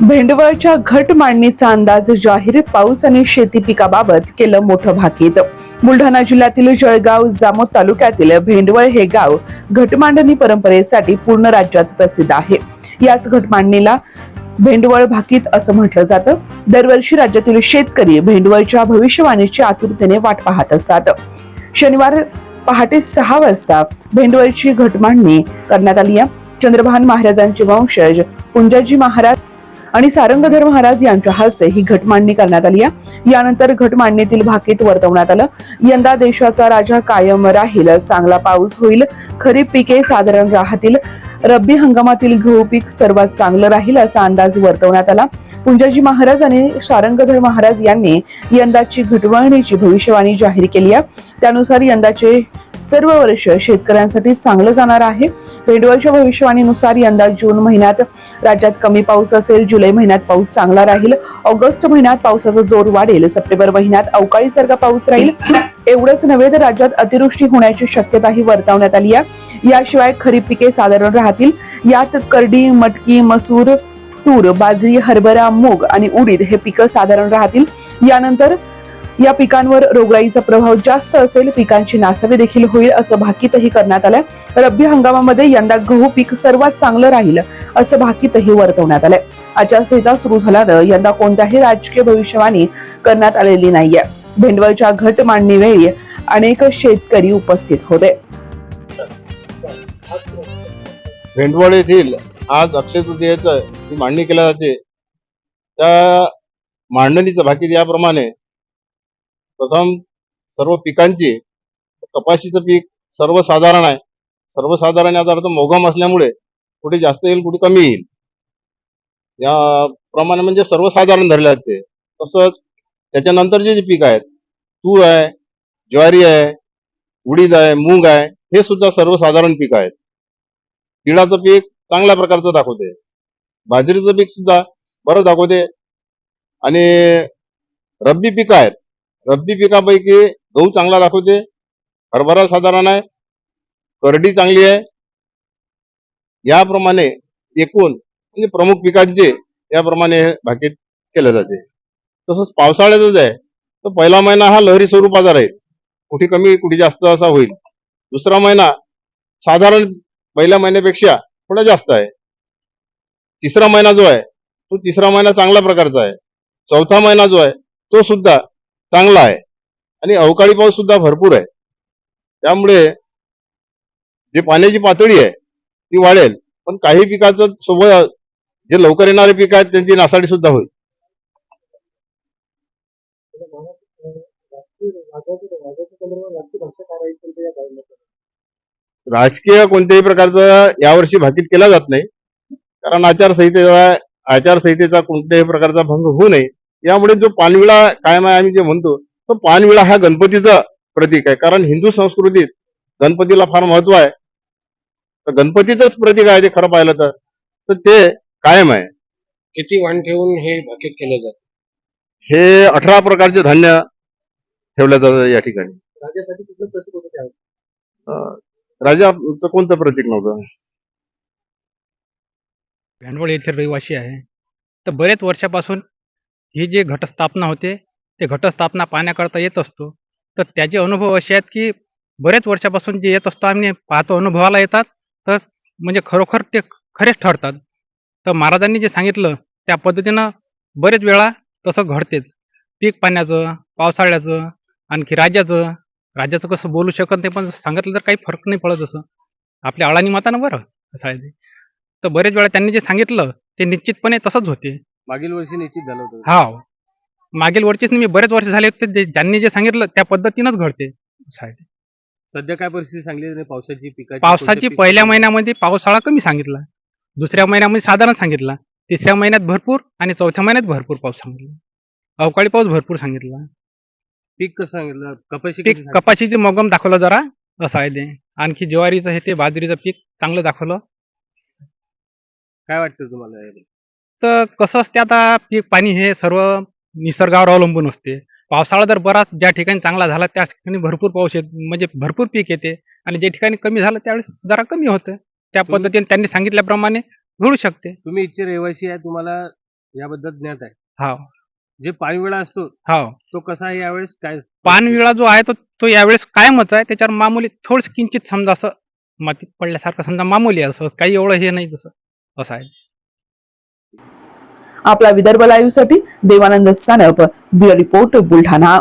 भेंडवळच्या घट मांडणीचा अंदाज जाहीर पाऊस आणि शेती पिकाबाबत केलं मोठं भाकीत. बुलढाणा जिल्ह्यातील जळगाव जामोद तालुक्यातील भेंडवळ हे गाव घटमांडणी परंपरेसाठी पूर्ण राज्यात प्रसिद्ध आहे. याच घटमांडणीला भेंडवळ भाकीत असं म्हटलं जातं. दरवर्षी राज्यातील शेतकरी भेंडवळच्या भविष्यवाणीची आतुरतेने वाट पाहत असतात. शनिवार पहाटे सहा वाजता भेंडवळची घटमांडणी करण्यात आली आहे. चंद्रभान महाराजांचे वंशज पुंजाजी महाराज आणि सारंगधर महाराज यांच्या हस्ते ही घटमांडणी करण्यात आली आहे. यानंतर घटमांडणीतील भाकीत वर्तवण्यात आलं. यंदा देशाचा राजा कायम राहील चांगला पाऊस होईल खरीप पिके साधारण राहतील रब्बी हंगामातील गहू पीक सर्वात चांगलं राहील असा अंदाज वर्तवण्यात आला. पुंजाजी महाराज आणि सारंगधर महाराज यांनी यंदाची घटवाणीची भविष्यवाणी जाहीर केली आहे. त्यानुसार यंदाचे सर्व वर्ष शेतकऱ्यांसाठी चांगलं जाणार आहे. पेडवळच्या भविष्यवाणीनुसार यंदा जून महिन्यात राज्यात कमी पाऊस असेल जुलै महिन्यात पाऊस चांगला राहील ऑगस्ट महिन्यात पावसाचा जोर वाढेल सप्टेंबर महिन्यात अवकाळी सारखा पाऊस राहील. एवढंच नव्हे तर राज्यात अतिवृष्टी होण्याची शक्यताही वर्तवण्यात आली आहे. याशिवाय खरीप पिके साधारण राहतील. यात करडी मटकी मसूर तूर बाजरी हरभरा मूग आणि उडीद हे पिकं साधारण राहतील. यानंतर या पिकांवर रोगराईचा प्रभाव जास्त असेल पिकांची नासावी देखील होईल असं भाकीतही करण्यात आलंय. रब्बी हंगामामध्ये यंदा गहू पीक सर्वात चांगलं राहील असं भाकीतही वर्तवण्यात आलंय. आचारसंहिता सुरू झाल्यानं यंदा कोणत्याही राजकीय भविष्यवाणी करण्यात आलेली नाहीये. भेंडवळच्या घट मांडणीवेळी अनेक शेतकरी उपस्थित होते. भेंडवळ येथील आज अक्षय तृतीयेचं मांडणी केल्या जाते त्या मांडणीचं भाकीत याप्रमाणे प्रथम सर्व पिकांची कपाशीचं पीक सर्वसाधारण आहे. सर्वसाधारण याचा अर्थ मोगम असल्यामुळे कुठे जास्त येईल कुठे कमी येईल. या प्रमाणे म्हणजे सर्वसाधारण धरले जाते. तसंच त्याच्यानंतरचे जे पीक आहेत तूर आहे ज्वारी आहे उडीद आहे मूग आहे हे सुद्धा सर्वसाधारण पीक आहेत. तिळाचं पीक चांगल्या प्रकारचं दाखवते. बाजरीचं पीक सुद्धा बरं दाखवते. आणि रब्बी पिकं आहेत रब्बी पिकापैकी गहू चांगला दाखवते. हरभरा साधारण आहे. करडी चांगली आहे. याप्रमाणे एकूण म्हणजे प्रमुख पिकांचे याप्रमाणे भाकीत केले जाते. तसंच पावसाळ्यातच आहे. तर पहिला महिना हा लहरी स्वरूपाचा राहील कुठे कमी कुठे जास्त असा होईल. दुसरा महिना साधारण पहिल्या महिन्यापेक्षा थोडा जास्त आहे. तिसरा महिना जो आहे तो तिसरा महिना चांगल्या प्रकारचा आहे. चौथा महिना जो आहे तो सुद्धा चांगला आहे. आणि अवकाळी पाऊस सुद्धा भरपूर आहे. त्यामुळे जे पाण्याची पातळी आहे ती वाढेल. पण काही पिकाचं सोबत जे लवकर येणारे पीक आहेत त्यांची नासाडी सुद्धा होईल. राजकीय कोणत्याही प्रकारचा यावर्षी भाकीत केला जात नाही. कारण आचारसंहितेचा आचारसंहितेचा कोणत्याही प्रकारचा भंग होऊ नये. यामुळे जो पानविळा कायम आहे आम्ही जे म्हणतो तो पानविळा हा गणपतीचं प्रतीक आहे. कारण हिंदू संस्कृतीत गणपतीला फार महत्त्व आहे. तर गणपतीचंच प्रतीक आहे ते खरं पाहिलं तर. तर ते कायम आहे. किती वाण ठेवून हे भाकीत केलं जातं? हे अठरा प्रकारचे धान्य ठेवलं जातं या ठिकाणी. राज्यासाठी कुठलं प्रतीक होतं त्यावेळी? अं, राजाचं कोणतं प्रतीक नव्हतं? भांडवळ येथील रहिवासी आहे. तर बरेच वर्षापासून ही जी घटस्थापना होते ते घटस्थापना पाहण्याकरता येत असतो. तर त्याचे अनुभव असे आहेत की बरेच वर्षापासून जे येत असतो आम्ही पाहतो अनुभवाला येतात. तर म्हणजे खरोखर ते खरेच ठरतात. तर महाराजांनी जे सांगितलं त्या पद्धतीनं बरेच वेळा तसं घडतेच. पीक पाण्याचं पावसाळ्याचं आणखी राज्याचं राज्याचं कसं बोलू शकत नाही पण सांगितलं तर काही फरक नाही पडत असं. आपल्या अळानी मातानं बरं असं आहे तर बरेच वेळा त्यांनी जे सांगितलं ते निश्चितपणे तसंच होते. मागील वर्षी निश्चित झालं होतं. हा. मागील वर्षीच मी बरेच वर्ष झाले होते ज्यांनी जे सांगितलं त्या पद्धतीनंच घडते ते. सध्या काय परिस्थिती सांगली नाही पावसाची पिकाची पावसाची पहिल्या महिन्यामध्ये पावसाळा कमी सांगितला. दुसऱ्या महिन्यामध्ये साधारण सांगितला. तिसऱ्या महिन्यात भरपूर आणि चौथ्या महिन्यात भरपूर पाऊस सांगितला. अवकाळी पाऊस भरपूर सांगितला. पीक कसं सांगितलं? कपाशी पीक सांगितली? कपाशीचे मोगम दाखवलं जरा असं आहे ते. आणखी ज्वारीचं हे ते बाजरीचं पीक चांगलं दाखवलं. काय वाटतं तुम्हाला याबद्दल? तर कसं असते आता पीक पाणी हे सर्व निसर्गावर अवलंबून असते. पावसाळा जर बराच ज्या ठिकाणी चांगला झाला त्या ठिकाणी भरपूर पाऊस येत म्हणजे भरपूर पीक येते. आणि ज्या ठिकाणी कमी झालं त्यावेळेस जरा कमी होतं. त्या पद्धतीने त्यांनी सांगितल्याप्रमाणे घडू शकते. तुम्ही इथचे रहिवासी आहे तुम्हाला याबद्दल ज्ञात आहे. हा जे पाणीवेळा असतो हा तो कसा आहे यावेळेस? काय पानविळा जो आहे तो तो यावेळेस कायमच आहे. त्याच्यावर मामूली थोडस किंचित समजा असं मातीत पडल्यासारखं समजा मामूली असं काही एवढं हे नाही तसं असं आहे. आपला विदर्भ लाईव्हसाठी देवानंद सानप ब्युरो रिपोर्ट बुलढाणा.